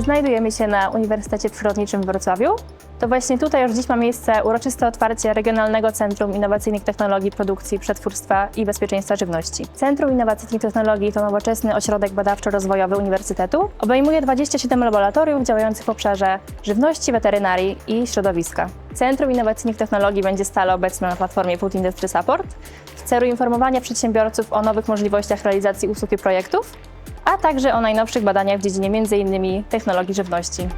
Znajdujemy się na Uniwersytecie Przyrodniczym w Wrocławiu. To właśnie tutaj już dziś ma miejsce uroczyste otwarcie Regionalnego Centrum Innowacyjnych Technologii Produkcji, Przetwórstwa i Bezpieczeństwa Żywności. Centrum Innowacyjnych Technologii to nowoczesny ośrodek badawczo-rozwojowy Uniwersytetu. Obejmuje 27 laboratoriów działających w obszarze żywności, weterynarii i środowiska. Centrum Innowacyjnych Technologii będzie stale obecne na platformie Food Industry Support w celu informowania przedsiębiorców o nowych możliwościach realizacji usług i projektów, a także o najnowszych badaniach w dziedzinie m.in. technologii żywności.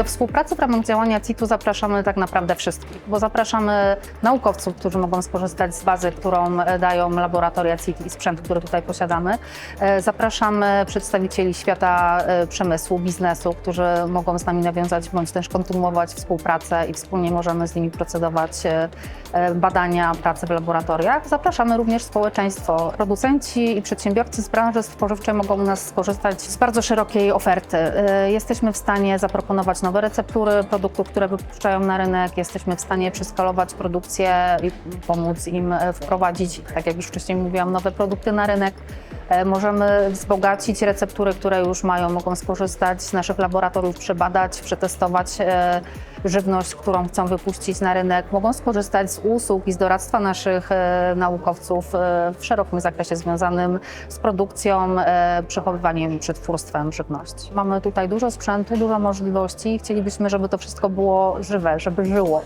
Do współpracy w ramach działania CIT-u zapraszamy tak naprawdę wszystkich, bo zapraszamy naukowców, którzy mogą skorzystać z bazy, którą e, dają laboratoria CIT i sprzęt, który tutaj posiadamy. E, Zapraszamy przedstawicieli świata e, przemysłu, biznesu, którzy mogą z nami nawiązać bądź też kontynuować współpracę i wspólnie możemy z nimi procedować badania, prace w laboratoriach. Zapraszamy również społeczeństwo. Producenci i przedsiębiorcy z branży spożywczej mogą u nas skorzystać z bardzo szerokiej oferty. Jesteśmy w stanie zaproponować nowe receptury produktów, które wypuszczają na rynek. Jesteśmy w stanie przeskalować produkcję i pomóc im e, wprowadzić, tak jak już wcześniej mówiłam, nowe produkty na rynek. E, Możemy wzbogacić receptury, które już mają, mogą skorzystać z naszych laboratoriów, przebadać, przetestować e, żywność, którą chcą wypuścić na rynek. Mogą skorzystać z usług i z doradztwa naszych e, naukowców w szerokim zakresie związanym z produkcją, przechowywaniem i przetwórstwem żywności. Mamy tutaj dużo sprzętu, dużo możliwości i chcielibyśmy, żeby to wszystko było żywe, żeby żyło.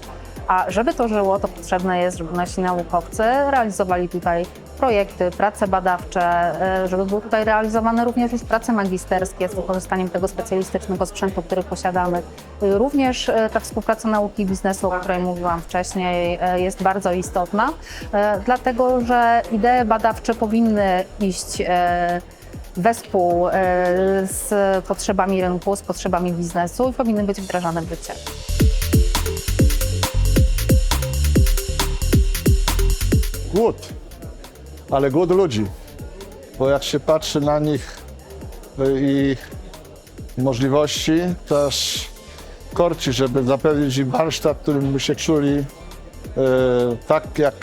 A żeby to żyło, to potrzebne jest, żeby nasi naukowcy realizowali tutaj projekty, prace badawcze, e, żeby były tutaj realizowane również już prace magisterskie z wykorzystaniem tego specjalistycznego sprzętu, który posiadamy. Y, Również e, ta współpraca nauki i biznesu, o której mówiłam wcześniej, e, jest bardzo istotna, e, dlatego że idee badawcze powinny iść e, wespół e, z potrzebami rynku, z potrzebami biznesu i powinny być wdrażane w życie. głód, ale głód ludzi. Bo jak się patrzy na nich y, i możliwości, to aż korci, żeby zapewnić im warsztat, którym by się czuli y, tak jak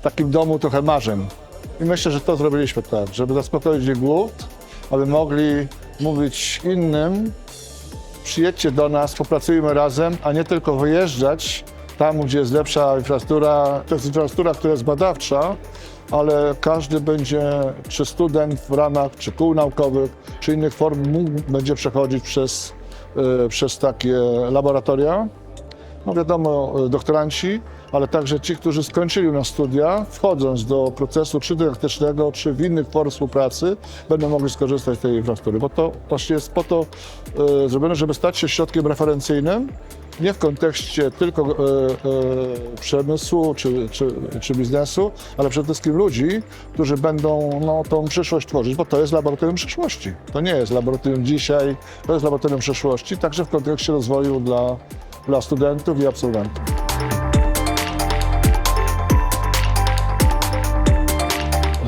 w takim domu trochę marzeń. I myślę, że to zrobiliśmy tak, żeby zaspokoić ich głód, aby mogli mówić innym, przyjedźcie do nas, popracujmy razem, a nie tylko wyjeżdżać tam, gdzie jest lepsza infrastruktura. To jest infrastruktura, która jest badawcza, ale każdy będzie, czy student w ramach, czy kół naukowych, czy innych form, mógł, będzie przechodzić przez, y, przez takie laboratoria. No wiadomo, y, doktoranci, ale także ci, którzy skończyli u nas studia, wchodząc do procesu czy dydaktycznego, czy w innych form współpracy, będą mogli skorzystać z tej infrastruktury, bo to właśnie jest po to y, zrobione, żeby stać się środkiem referencyjnym, nie w kontekście tylko e, e, przemysłu czy, czy, czy biznesu, ale przede wszystkim ludzi, którzy będą no, tą przyszłość tworzyć, bo to jest laboratorium przyszłości. To nie jest laboratorium dzisiaj, to jest laboratorium przyszłości, także w kontekście rozwoju dla, dla studentów i absolwentów.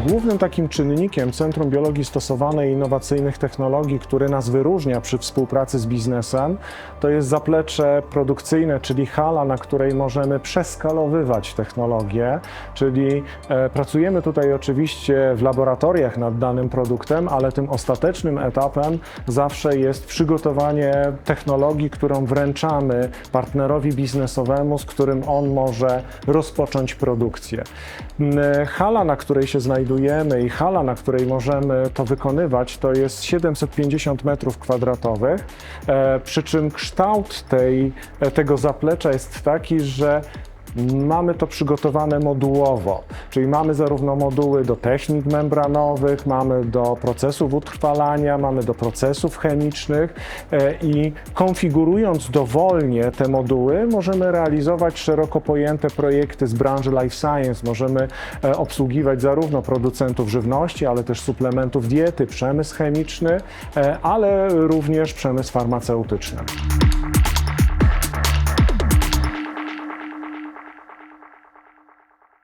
Głównym takim czynnikiem Centrum Biologii Stosowanej i Innowacyjnych Technologii, który nas wyróżnia przy współpracy z biznesem, to jest zaplecze produkcyjne, czyli hala, na której możemy przeskalowywać technologię, czyli e, pracujemy tutaj oczywiście w laboratoriach nad danym produktem, ale tym ostatecznym etapem zawsze jest przygotowanie technologii, którą wręczamy partnerowi biznesowemu, z którym on może rozpocząć produkcję. M, Hala, na której się znajdujemy i hala, na której możemy to wykonywać, to jest 750 metrów kwadratowych, e, przy czym kształt tej, e, tego zaplecza jest taki, że Mamy to przygotowane modułowo, czyli mamy zarówno moduły do technik membranowych, mamy do procesów utrwalania, mamy do procesów chemicznych e, i konfigurując dowolnie te moduły, możemy realizować szeroko pojęte projekty z branży life science. Możemy e, obsługiwać zarówno producentów żywności, ale też suplementów diety, przemysł chemiczny, e, ale również przemysł farmaceutyczny.